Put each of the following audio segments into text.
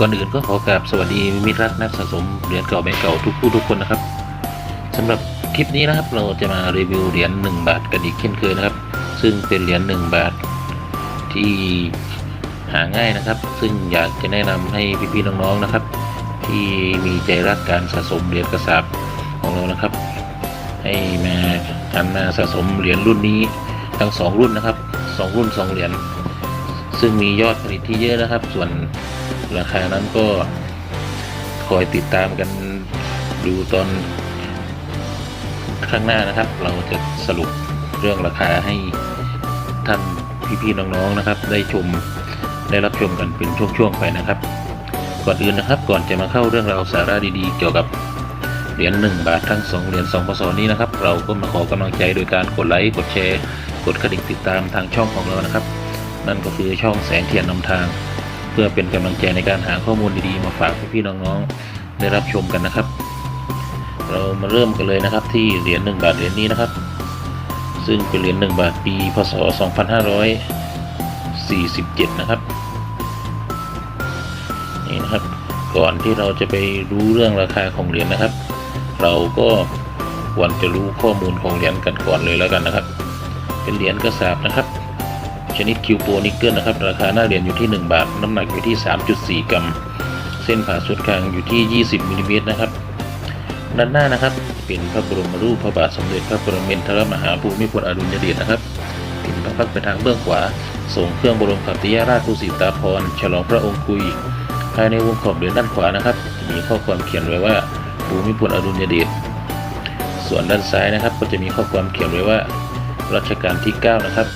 ก่อนอื่นก็ขอกราบสวัสดีมิตรรักนักสะสมเหรียญเก่าแบงเก่าทุกผู้ทุกคนนะครับสำหรับคลิปนี้นะครับเราจะมารีวิวเหรียญ1บาทกันอีกเช่นเคยนะครับ ซึ่งเป็นเหรียญ1บาทที่หาง่ายนะครับ ซึ่งอยากจะแนะนำให้พี่ๆน้องๆนะครับ ที่มีใจรักการสะสมเหรียญกระสาบของเรานะครับ ให้มาหันมาสะสมเหรียญรุ่นนี้ทั้งสองรุ่นนะครับสองรุ่นสองเหรียญซึ่งมียอดผลิตที่เยอะนะครับ ส่วน ราคานั้นก็คอยติดตามกันดูตอนข้างหน้านะครับ เราจะสรุปเรื่องราคาให้ท่านพี่ๆน้องๆนะครับ ได้ชมได้รับชมกันเป็นช่วงๆไปนะครับก่อนอื่นนะครับก่อนจะมาเข้าเรื่องราวสาระดีๆ เกี่ยวกับเหรียญ1บาททั้ง 2 เหรียญ2พศนี้นะครับ เราก็มาขอกำลังใจโดยการกดไลค์กดแชร์ กดกระดิ่งติดตามทางช่องของเรานะครับ นั่นก็คือช่องแสงเทียนนำทาง พื่อเป็นกำลังใจในการหาข้อมูลดีๆ มาฝากพี่ๆน้องๆได้รับชมกันนะครับ เรามาเริ่มกันเลยนะครับที่เหรียญ1บาทเหรียญนี้นะครับ ซึ่งเป็นเหรียญ1บาทปีพศ 2547 นะครับนี่นะครับก่อนที่เราจะไปรู้เรื่องราคาของเหรียญนะครับ เราก็ควรจะรู้ข้อมูลของเหรียญกันก่อนเลยแล้วกันนะครับ เป็นเหรียญกระสาบนะครับ ชนิดคิวโปนิกเกิลนะครับ ราคาหน้าเหรียญอยู่ที่ 1 บาท น้ำหนักอยู่ที่ 3.4 กรัม เส้นผ่าศูนย์กลางอยู่ที่ 20มิลลิเมตรนะครับ ด้านหน้านะครับ เป็นพระบรมรูปพระบาทสมเด็จพระปรมินทรมหาภูมิพลอดุลยเดชนะครับถึงพระพักไปทางเบื้องขวาส่งเครื่องบรมขัตติยราชภูสิตาภรฉลองพระองค์คุย ภายในวงขอบเหรียญด้านขวานะครับ มีข้อความเขียนไว้ว่าภูมิพลอดุลยเดชส่วนด้านซ้ายนะครับ ก็จะมีข้อความเขียนไว้ว่ารัชกาลที่ 9 นะครับ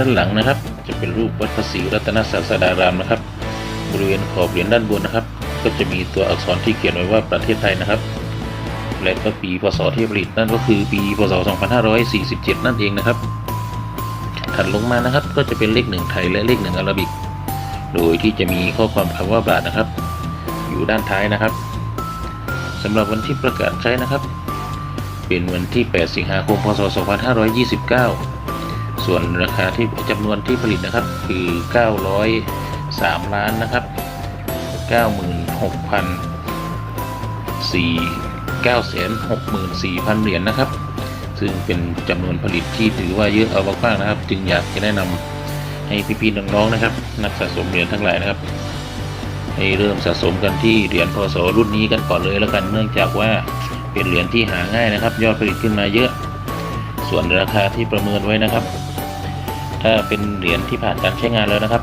ด้านหลังนะครับ จะเป็นรูปวัดพระศรีรัตนศาสดารามนะครับ บริเวณขอบเหรียญด้านบนนะครับ ก็จะมีตัวอักษรที่เขียนไว้ว่าประเทศไทยนะครับ และก็ปีพศที่ผลิตนั่นก็คือปีพศ 2547 นั่นเองนะครับ ถัดลงมานะครับก็จะเป็นเลขหนึ่งไทยและเลขหนึ่งอาราบิก โดยที่จะมีข้อความคำว่าบาทนะครับ อยู่ด้านท้ายนะครับสำหรับวันที่ประกาศใช้นะครับ เป็นวันที่ 8 สิงหาคม พศ 2529 ส่วนราคาที่จำนวนที่ผลิตนะครับคือ 903 ล้านนะครับ 96,000 964,000 เหรียญนะครับ ซึ่งเป็นจำนวนผลิตที่ถือว่าเยอะเอามากๆนะครับ จึงอยากจะแนะนำให้พี่ๆน้องๆนะครับ นักสะสมเหรียญทั้งหลายนะครับ ให้เริ่มสะสมกันที่เหรียญพศรุ่นนี้กันก่อนเลยแล้วกันเนื่องจากว่าเป็นเหรียญที่หาง่ายนะครับ ยอดผลิตขึ้นมาเยอะ ส่วนราคาที่ประเมินไว้นะครับ ถ้าเป็นเหรียญที่ผ่านการใช้งานแล้วนะครับ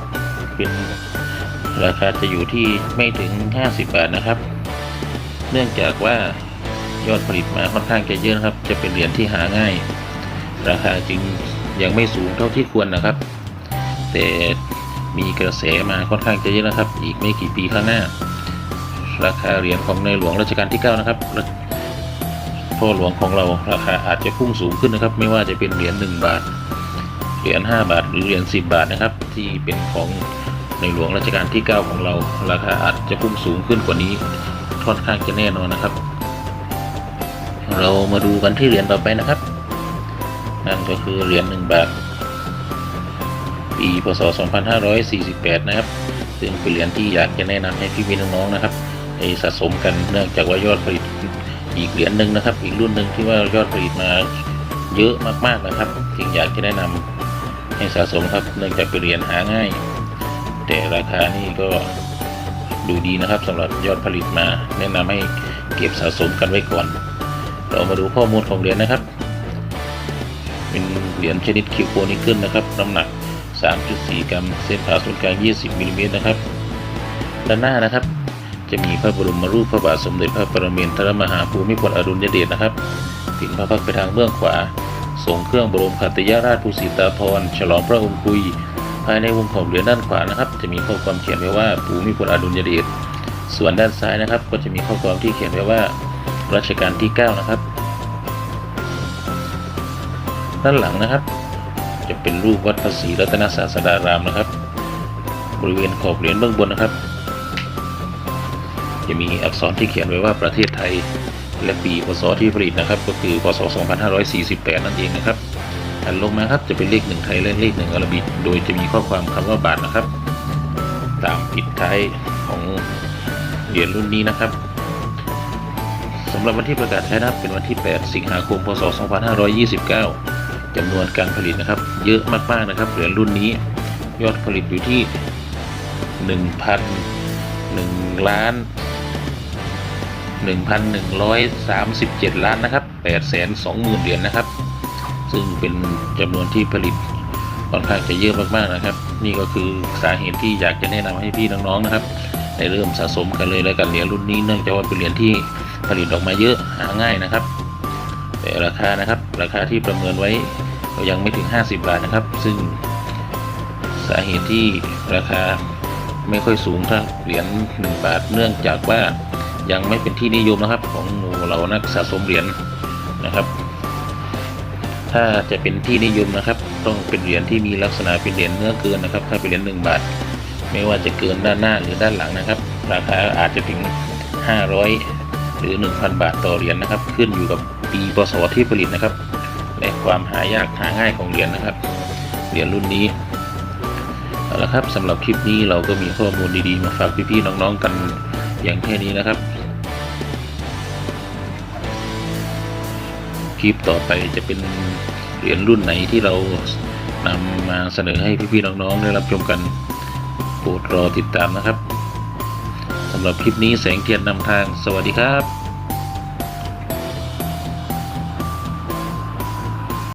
เป็นราคาจะอยู่ที่ไม่ถึง 50 บาทนะครับ เนื่องจากว่ายอดผลิตมาค่อนข้างจะเยอะครับ จะเป็นเหรียญที่หาง่าย ราคาจึงยังไม่สูงเท่าที่ควรนะครับ แต่มีกระแสมาค่อนข้างจะเยอะนะครับ อีกไม่กี่ปีข้างหน้า ราคาเหรียญของในหลวงรัชกาลที่ 9 นะครับพ่อหลวงของเราราคาอาจจะพุ่งสูงขึ้นนะครับ ไม่ว่าจะเป็นเหรียญ1บาท เหรียญ5บาท หรือเหรียญ10 บาทนะครับ ที่เป็นของในหลวงรัชกาลที่ 9 ของเรา ราคาอาจจะพุ่งสูงขึ้นกว่านี้ค่อนข้างจะแน่นอนนะครับ เรามาดูกันที่เหรียญต่อไปนะครับ นั่นก็คือเหรียญ1บาทปีพศ 2548 นะครับ ซึ่งเป็นเหรียญที่อยากจะแนะนำให้พี่พี่น้องๆนะครับให้สะสมกันเนื่องจากว่ายอดผลิตอีกเหรียญหนึ่งนะครับ อีกรุ่นหนึ่งที่ว่ายอดผลิตมาเยอะมากๆนะครับ จึงอยากจะแนะนำ ให้สะสมครับเนื่องจากเป็นเหรียญหาง่าย แต่ราคานี่ก็ดูดีนะครับสำหรับยอดผลิตมา แนะนำให้เก็บสะสมกันไว้ก่อน เรามาดูข้อมูลของเหรียญนะครับ เป็นเหรียญชนิดคิวโคนิเกิลนะครับน้ำหนัก 3.4 กรัม เส้นผ่าศูนย์กลาง 20มิลลิเมตรนะครับ ด้านหน้านะครับ จะมีพระบรมรูปพระบาทสมเด็จพระปรมินทรมหาภูมิพลอดุลยเดชนะครับถึงพระพักตร์ไปทางเบื้องขวา ส่งเครื่องบรมขัตติยราชภูสิตาภรฉลองพระองค์คุย ภายในวงขอบเหรียญด้านขวานะครับ จะมีข้อความเขียนไว้ว่าภูมิพลอดุลยเดชส่วนด้านซ้ายนะครับ ก็จะมีข้อความที่เขียนไว้ว่ารัชกาลที่ 9 นะครับ ด้านหลังนะครับ จะเป็นรูปวัดพระศรีรัตนศาสดารามนะครับ บริเวณขอบเหรียญเบื้องบนนะครับ จะมีอักษรที่เขียนไว้ว่าประเทศไทย และปีพศที่ผลิตนะครับ ก็คือพศ 2548 นั่นเองนะครับถัดลงมาครับจะเป็นเลขหนึ่งไทยและเลขหนึ่งอาราบิกโดยจะมีข้อความคำว่าบาทนะครับ ตามปิดท้ายของเหรียญรุ่นนี้นะครับสำหรับวันที่ประกาศใช้นะครับเป็นวันที่ 8 สิงหาคม พศ 2529จำนวนการผลิตนะครับ เยอะมากๆนะครับ เหรียญรุ่นนี้ยอดผลิตอยู่ที่ 1,001ล้าน 1,137 ล้านนะครับ820,000 เหรียญนะครับ ซึ่งเป็นจำนวนที่ผลิตค่อนข้างจะเยอะมากๆนะครับ นี่ก็คือสาเหตุที่อยากจะแนะนำให้พี่น้องๆนะครับได้เริ่มสะสมกันเลยแล้วกันเหรียญรุ่นนี้เนื่องจากว่าเป็นเหรียญที่ผลิตออกมาเยอะหาง่ายนะครับ แต่ราคานะครับ ราคาที่ประเมินไว้ก็ยังไม่ถึง 50 บาทนะครับ ซึ่งสาเหตุที่ราคาไม่ค่อยสูงเท่าเหรียญ1บาทเนื่องจากว่า ยังไม่เป็นที่นิยมนะครับ ของหมู่เรานักสะสมเหรียญนะครับ ถ้าจะเป็นที่นิยมนะครับ ต้องเป็นเหรียญที่มีลักษณะเป็นเหรียญเนื้อเกินนะครับ ถ้าเป็นเหรียญหนึ่งบาท ไม่ว่าจะเกินด้านหน้าหรือด้านหลังนะครับ ราคาอาจจะถึง 500 หรือ 1,000 บาทต่อเหรียญนะครับ ขึ้นอยู่กับปีพศที่ผลิตนะครับ และความหายากหาง่ายของเหรียญนะครับ เหรียญรุ่นนี้เอาละครับสำหรับคลิปนี้เราก็มีข้อมูลดีๆ มาฝากพี่ๆน้องๆกัน อย่างแค่นี้นะครับ คลิปต่อไปจะเป็นเหรียญรุ่นไหนที่เรานำมาเสนอให้พี่ๆน้องๆได้รับชมกันโปรดรอติดตามนะครับสำหรับคลิปนี้แสงเทียนนำทางสวัสดีครับ